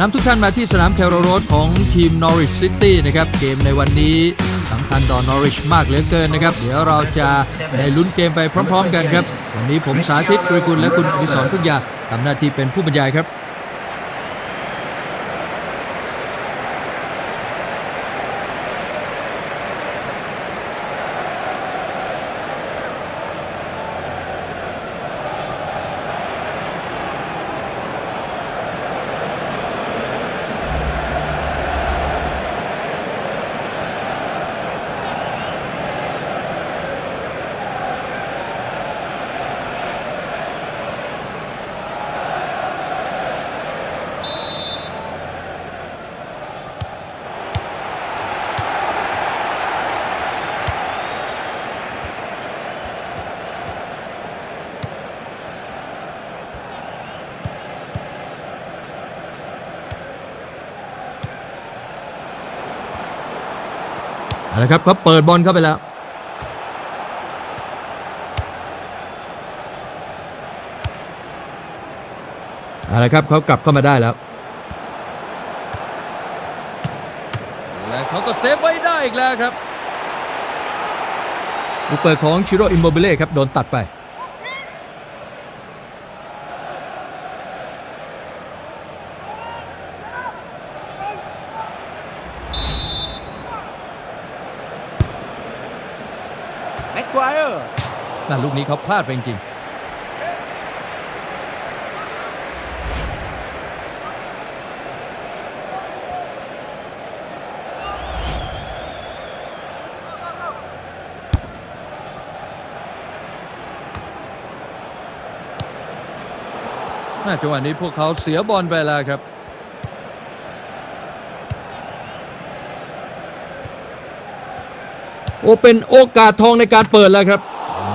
นำทุกท่านมาที่สนามแคโรโรดของทีม Norwich City นะครับ เกมในวันนี้สำคัญต่อ Norwich มากเหลือเกินนะครับ เดี๋ยวเราจะได้ลุ้นเกมไปพร้อม ๆ กันครับ วันนี้ผมสาธิตกรีกุลและคุณอภิสรพุทธยาทำหน้าที่เป็นผู้บรรยายครับ นะครับเขาเปิดบอลเข้าไปแล้ว เอาละครับเขากลับเข้ามาได้แล้ว และเขาก็เซฟไว้ได้อีกแล้วครับลูกเปิดของชิโร่อิมโมบิเล่ครับ โดนตัดไป ม็กควายเออร์นั่นลูกนี้เขาพลาดไปจริงจังหวะนี้พวกเขาเสียบอลไปแล้วครับ อเป็นโอกาสทองในการเปิดแล้วครับ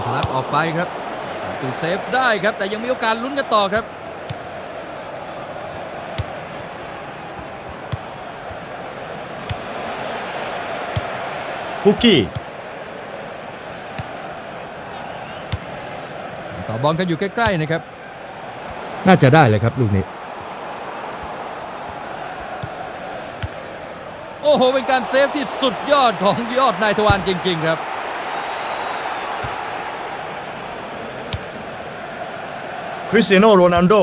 ทะลักออกไปครับประตูเซฟได้ครับ แต่ยังมีโอกาสลุ้นกันต่อครับบุกกี้ต่อบอลกันอยู่ใกล้ ๆ นะครับ น่าจะได้เลยครับ ลูกนี้ โอ้โห เป็นการเซฟที่สุดยอดของยอดนายทวารจริง ๆ ครับ คริสเตียโนโรนัลโด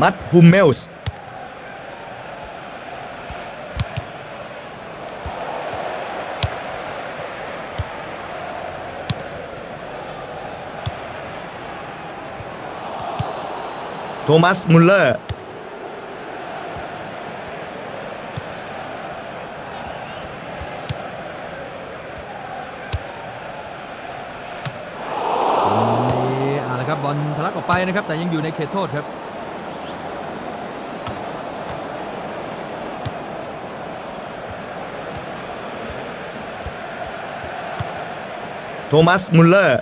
มัดฮุมเมลส์โทมัสมุลเลอร์ นี่เอละครับบอลทะลักออกไปนะครับ แต่ยังอยู่ในเขตโทษครับ โทมัส มุลเลอร์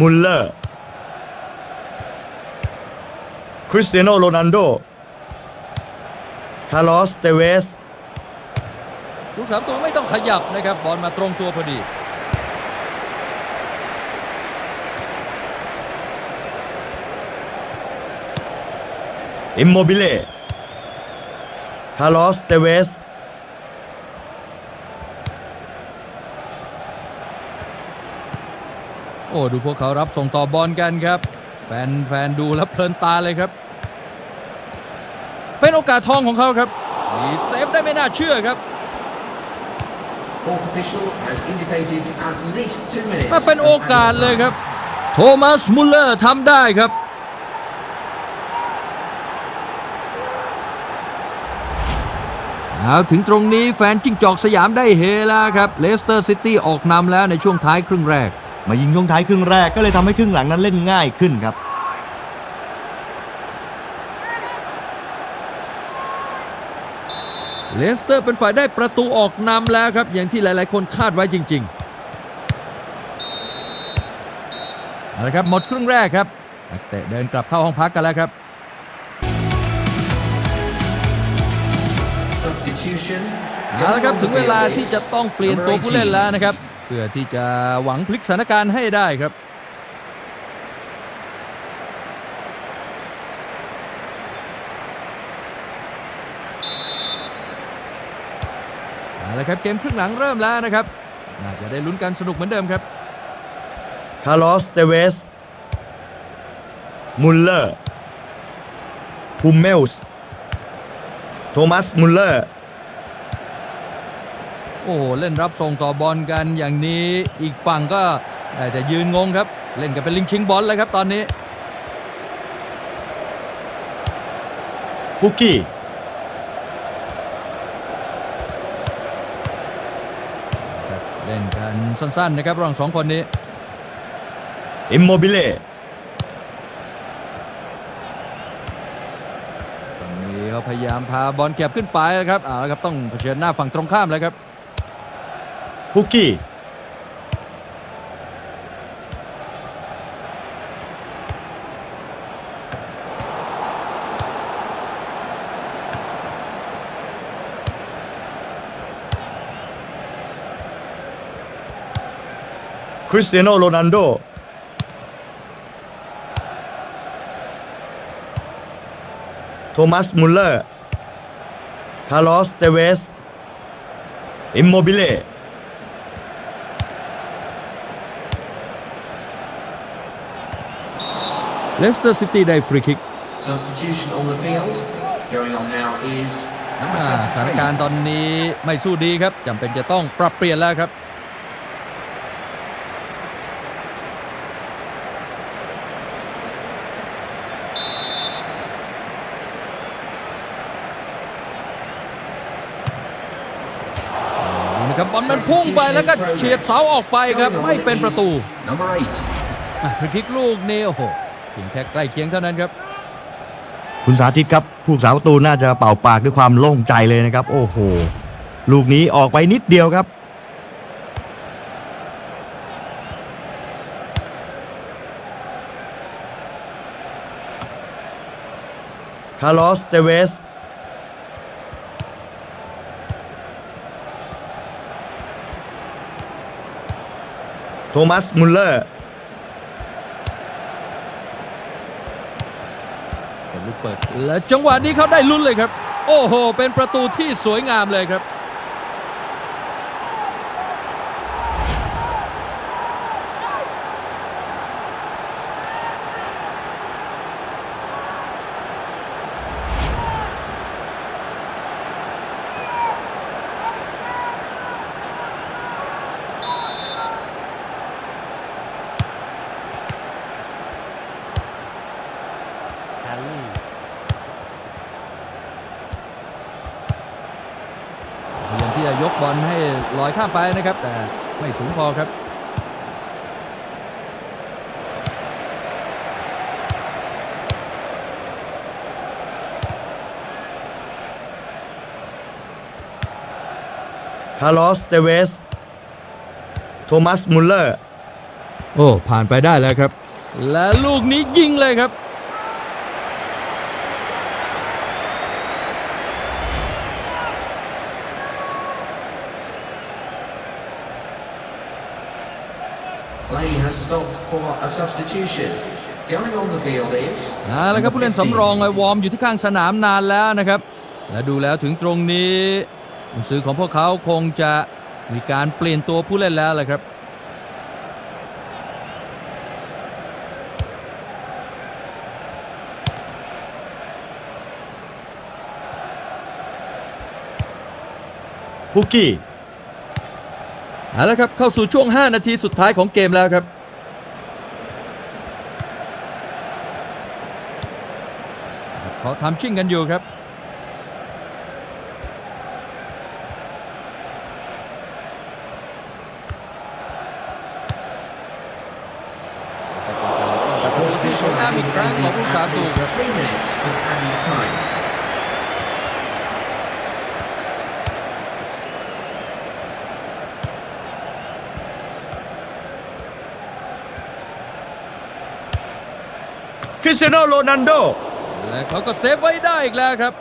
มุลเลอร์ คริสเตียโนโรนัลโด คาร์ลอส เตเวส ลูกสามตัวไม่ต้องขยับนะครับบอลมาตรงตัวพอดี อิมโมบิเล่ คาร์ลอส เตเวส โอ้ ดูพวกเขารับส่งต่อบอลกันครับ แฟนแฟนดูแล้วเพลินตาเลยครับ เป็นโอกาสทองของเขาครับมีเซฟได้ไม่น่าเชื่อครับ มาเป็นโอกาสเลยครับ โทมัสมุลเลอร์ทำได้ครับเอาถึงตรงนี้แฟนจิ้งจอกสยามได้เฮแล้วครับเลสเตอร์ซิตี้ออกนำแล้วในช่วงท้ายครึ่งแรก มายิงช่วงท้ายครึ่งแรกก็เลยทำให้ครึ่งหลังนั้นเล่นง่ายขึ้นครับ เลสเตอร์เป็นฝ่ายได้ประตูออกนำแล้วครับ อย่างที่หลาย ๆ คนคาดไว้จริงๆเอาละครับหมดครึ่งแรกครับนักเตะเดินกลับเข้าห้องพักกันแล้วครับ Substitution. เอาละครับถึงเวลาที่จะต้องเปลี่ยนตัวผู้เล่นแล้วนะครับ เพื่อที่จะหวังพลิกสถานการณ์ให้ได้ครับ เอาละครับเกมครึ่งหลังเริ่มแล้วนะครับน่าจะได้ลุ้นกันสนุกเหมือนเดิมครับคาร์ลอสเตเวสมุลเลอร์ฮุมเมลส์โทมัสมุลเลอร์ โอ้โหเล่นรับส่งต่อบอลกันอย่างนี้อีกฝั่งก็ได้แต่ยืนงงครับ เล่นกันเป็นลิงชิงบอลเลยครับตอนนี้พุกกี้ สั้นๆนะครับระหว่างสองคนนี้อิมโมบิเล่ตอนนี้เขาพยายามพาบอลแก็บขึ้นไปนะครับเอาละครับต้องเผชิญหน้าฝั่งตรงข้ามแล้วครับพุกกี้ ริสเตียโนโรนัลโดโทมัสมุลเลอร์คาร์ลอสเตเวสอิมโมบิเล่เลสเตอร์ซิตี้ได้ฟรีคิก Substitution on the field. Going on now is number อ่าสถานการณ์ตอนนี้ไม่สู้ดีครับจำเป็นจะต้องปรับเปลี่ยนแล้วครับ ครับบอลนั้นพุ่งไปแล้วก็เฉียดเสาออกไปครับไม่เป็นประตู Number eight. อะฟรีคิกลูกนี้โอ้โหเพียงแค่ใกล้เคียงเท่านั้นครับ คุณสาธิตครับผู้สาประตูน่าจะเป่าปากด้วยความโล่งใจเลยนะครับ โอ้โห ลูกนี้ออกไปนิดเดียวครับคาร์ลอสเตเวส โทมัสมุลเลอร์เป็นลูกเปิดและจังหวะนี้เขาได้ลุ้นเลยครับ โอ้โห เป็นประตูที่สวยงามเลยครับ พยายามที่จะยกบ อลให้ลอยข้ามไปนะครับ แต่ไม่สูงพอครับคาร์ลอสเตเวส โทมัสมุลเลอร์ โอ้ ผ่านไปได้แล้วครับ และลูกนี้ยิงเลยครับ Play has stopped for a substitution. Going on the field is เอาละครับผู้เล่นสำรองไอ้วอร์มอยู่ที่ข้างสนามนานแล้วนะครับ และดูแล้วถึงตรงนี้หนังสือของพวกเขาคงจะมีการเปลี่ยนตัวผู้เล่นแล้วแหละครับพุกกี้ เอาละครับเข้าสู่ช่วง 5 นาทีสุดท้ายของเกมแล้วครับเขาทำชิ่งกันอยู่ครับ ประตูที่สวยงามอีกครั้งของผู้สาประตูครับ three minutes of added time. คริสเตียโนโรนัลโดและเขาก็เซฟไว้ได้อีกแล้วครับ